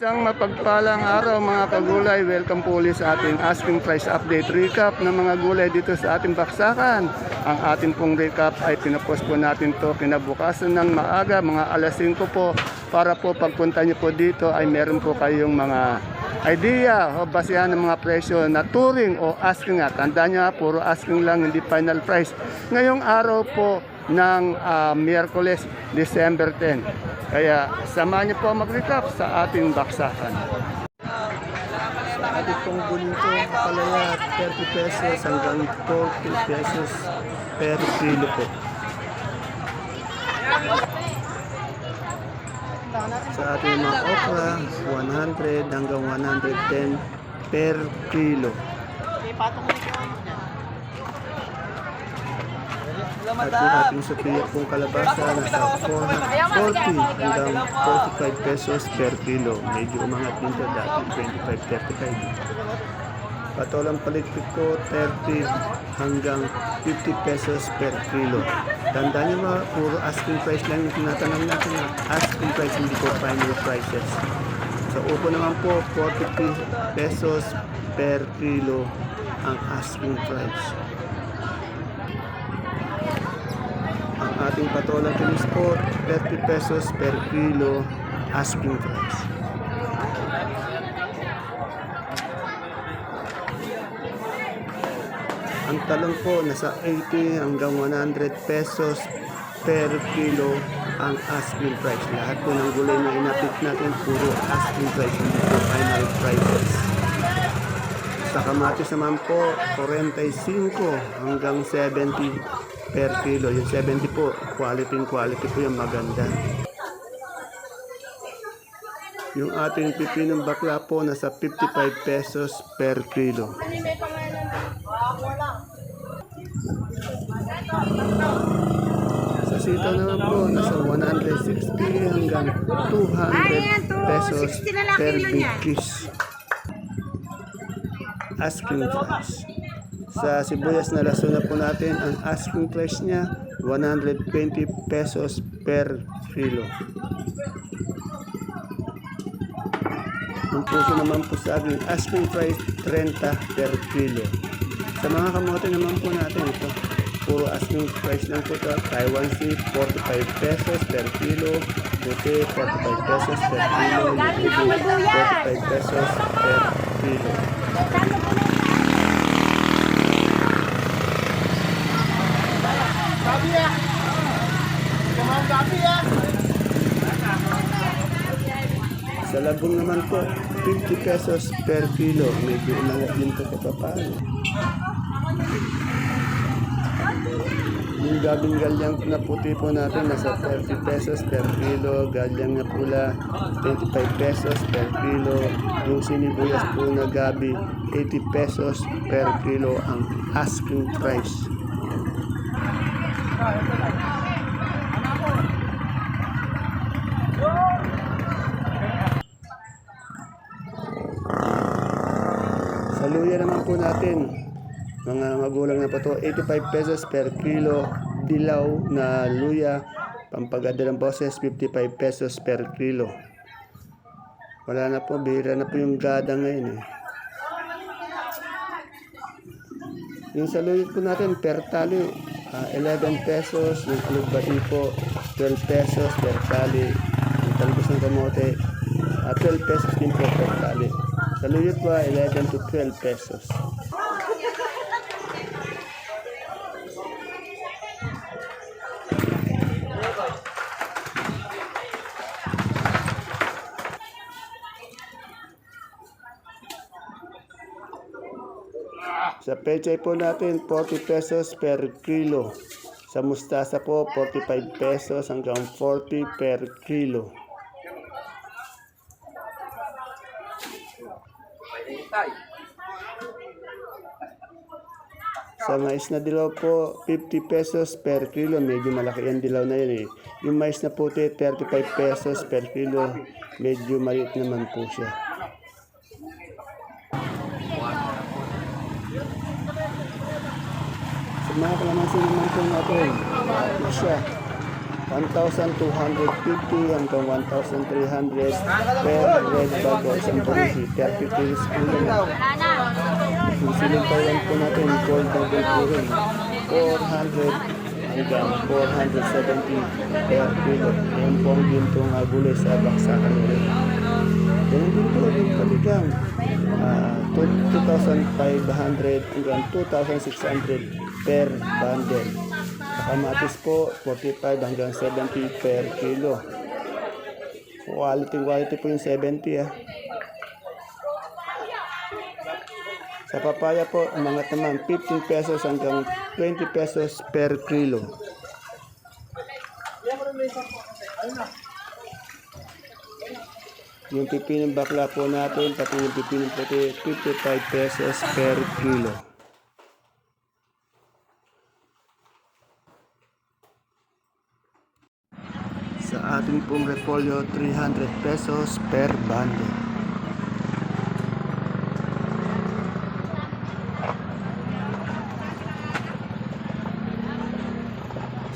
Isang mapagpalang araw mga kagulay, welcome po ulit sa ating asking price update recap ng mga gulay dito sa ating baksakan. Ang ating pong recap ay pinapost po natin to kinabukasan ng maaga, mga alas 5 po, para po pagpunta niyo po dito ay meron po kayong mga idea o basihan ng mga presyo na touring o asking nga. Tandaan niyo, ha, puro asking lang, hindi final price. Ngayong araw po ng ah, Miyerkules, December 10. Kaya samahan niyo po mag-recap sa ating baksakan. Ating pong bulito, palaya 30 pesos hanggang 40 pesos per kilo po. Sa ating mga okra, 100 hanggang 110 per kilo. At yung ating Sophia pong kalabasa nasa 440 hanggang 45 pesos per kilo. Medyo umangat din ito dati 25-35. Patolang paligpit ko 30 hanggang 50 pesos per kilo. Tandaan nyo mga puro asking price lang yung tinatanong natin. na Asking price hindi po final prices. Sa upo naman po 40 pesos per kilo ang asking price. Ang ating patolang kinis po, 30 pesos per kilo asking price. Ang talong po, nasa 80 hanggang 100 pesos per kilo ang asking price. Lahat po ng gulay na inapit natin, puro asking price, hindi final prices. Sa kamatis naman po, 45 hanggang 70 per kilo. Yung 70 po, quality quality po yung maganda. Yung ating pipinong bakla po, nasa 55 pesos per kilo. Sa sitaw naman po, nasa 160 hanggang 200 pesos per big kiss asking price. Sa sibuyas na laso na po natin, ang asking price niya 120 pesos per kilo. Yung puso naman po sa akin, asking price 30 per kilo. Sa mga kamote naman po natin ito, puro asking price lang po ito. Taiwan Sea, 45 pesos per kilo. Buti, 45 pesos per kilo. Ubi, 45 pesos per kilo. Sa labong naman po, 50 pesos per kilo. Medyo umangat din paano. Yung gabing galyang na puti po natin, nasa 30 pesos per kilo. Galyang na pula, 25 pesos per kilo. Yung sinibuyas po na gabi, 80 pesos per kilo ang asking price. Sa luya naman po natin, mga magulang na po to, 85 pesos per kilo dilaw na luya. Pampaganda ng boses, 55 pesos per kilo. Wala na po, bihira na po yung gada ngayon eh. Yung sa luya po natin, per tali, ah, 11 pesos. Yung alugbati po, 12 pesos per tali. Yung talbos ng kamote, ah, 12 pesos din po per tali. Sa luyot po, 11 to 12 pesos. Pechay po natin, 40 pesos per kilo. Sa mustasa po, 45 pesos hanggang 40 per kilo. Sa mais na dilaw po, 50 pesos per kilo. Medyo malaki yung dilaw na yun eh. Yung mais na puti, 35 pesos per kilo. Medyo maliit naman po siya. Mga kalamansi naman po natin, siya. 1,250 hanggang 1,300 per red bag o isang palisi. 30 kilos po yan. Yung siling Taiwan po natin, gold gold po rin. 400 hanggang 470 per kilo. Yan po ang gintong uh, gulay sa baksakan ulit. Ganun din po yung paligang. Ah, 2,500 hanggang 2,600 per bundle. Kamatis po, 45 hanggang 70 per kilo. Quality, quality po yung 70 ah. Sa papaya po, umangat naman 15 pesos hanggang 20 pesos per kilo. Yung pipinong bakla po natin, pati yung pipinong puti, 55 pesos per kilo. Sa ating pong repolyo, 300 pesos per bundle.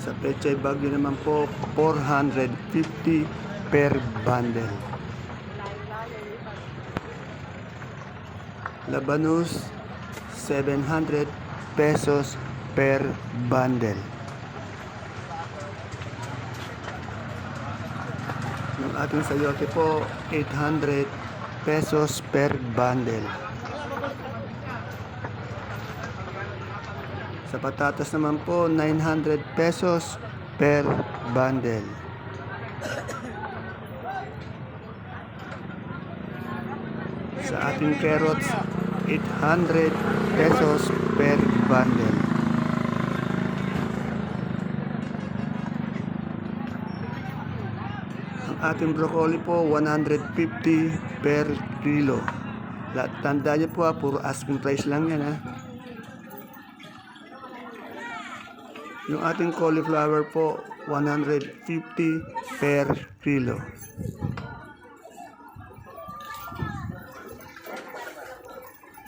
Sa Pechay Bagyo naman po, 450 per bundle. Labanus, 700 pesos per bundle. Ating sayote po, 800 pesos per bundle. Sa patatas naman po, 900 pesos per bundle. Sa ating carrots, 800 pesos per bundle. Ating broccoli po, 150 per kilo. La- Tandaan niyo po ha, puro asking price lang yan ha. Yung ating cauliflower po, 150 per kilo.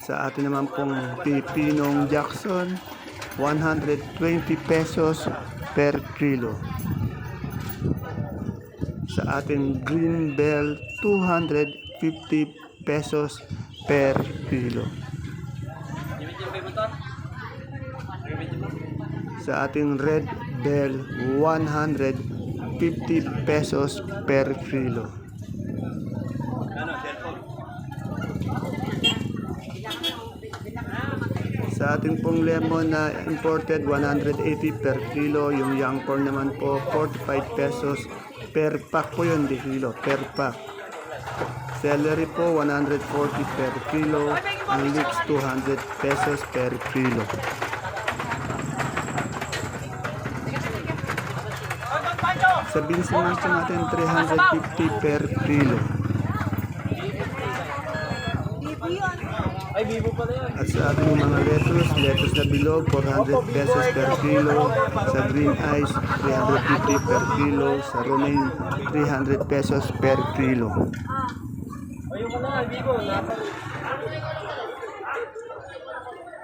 Sa atin naman pong pipinong Jackson, 120 pesos per kilo. Sa ating green bell, 250 pesos per kilo. Sa ating red bell, 150 pesos per kilo. Sa ating pong lemon na imported, 180 per kilo. Yung young corn naman po, 45 pesos per pack po yun, di kilo, per pack. Celery po, 140 per kilo. Ang leeks, 200 pesos per kilo. Sa beans naman po natin, 350 per kilo. At sa ating mga lettuce, lettuce na bilog, 400 pesos per kilo. Sa green ice, 350 per kilo. Sa romaine, 300 pesos per kilo.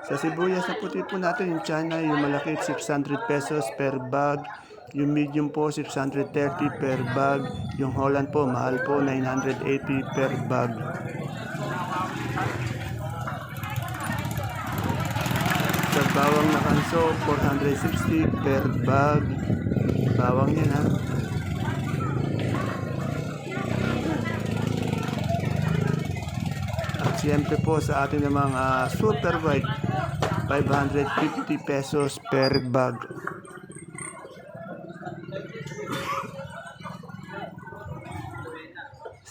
Sa sibuyas na puti po natin, yung China, yung malaki, 600 pesos per bag. Yung medium po, 630 per bag. Yung Holland po, mahal po, 980 per bag. Sa kanso, 460 per bag. Bawang yan ha. At siyempre po sa ating namang ah, super white, 550 pesos per bag.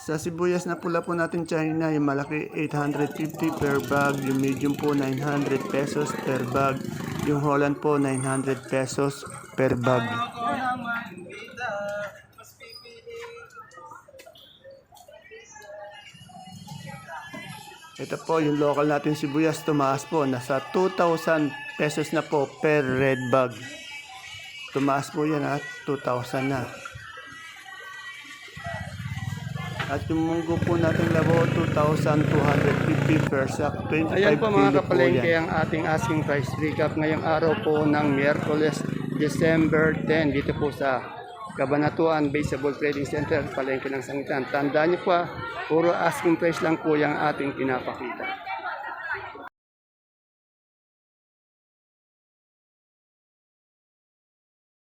Sa sibuyas na pula po natin China, yung malaki 850 per bag, yung medium po 900 pesos per bag, yung Holland po 900 pesos per bag. Ito po yung local natin sibuyas tumaas po, nasa 2,000 pesos na po per red bag. Tumaas po yan ha, 2,000 na. At yung munggo po natin labo, 2,250 per sack. 25 Ayan po mga kapalengke ang ating asking price recap ngayong araw po ng Miyerkules, December 10 dito po sa Kabanatuan Baseball Trading Center, palengke ng sangitan. Tandaan niyo po, ah, puro asking price lang po yung ating pinapakita.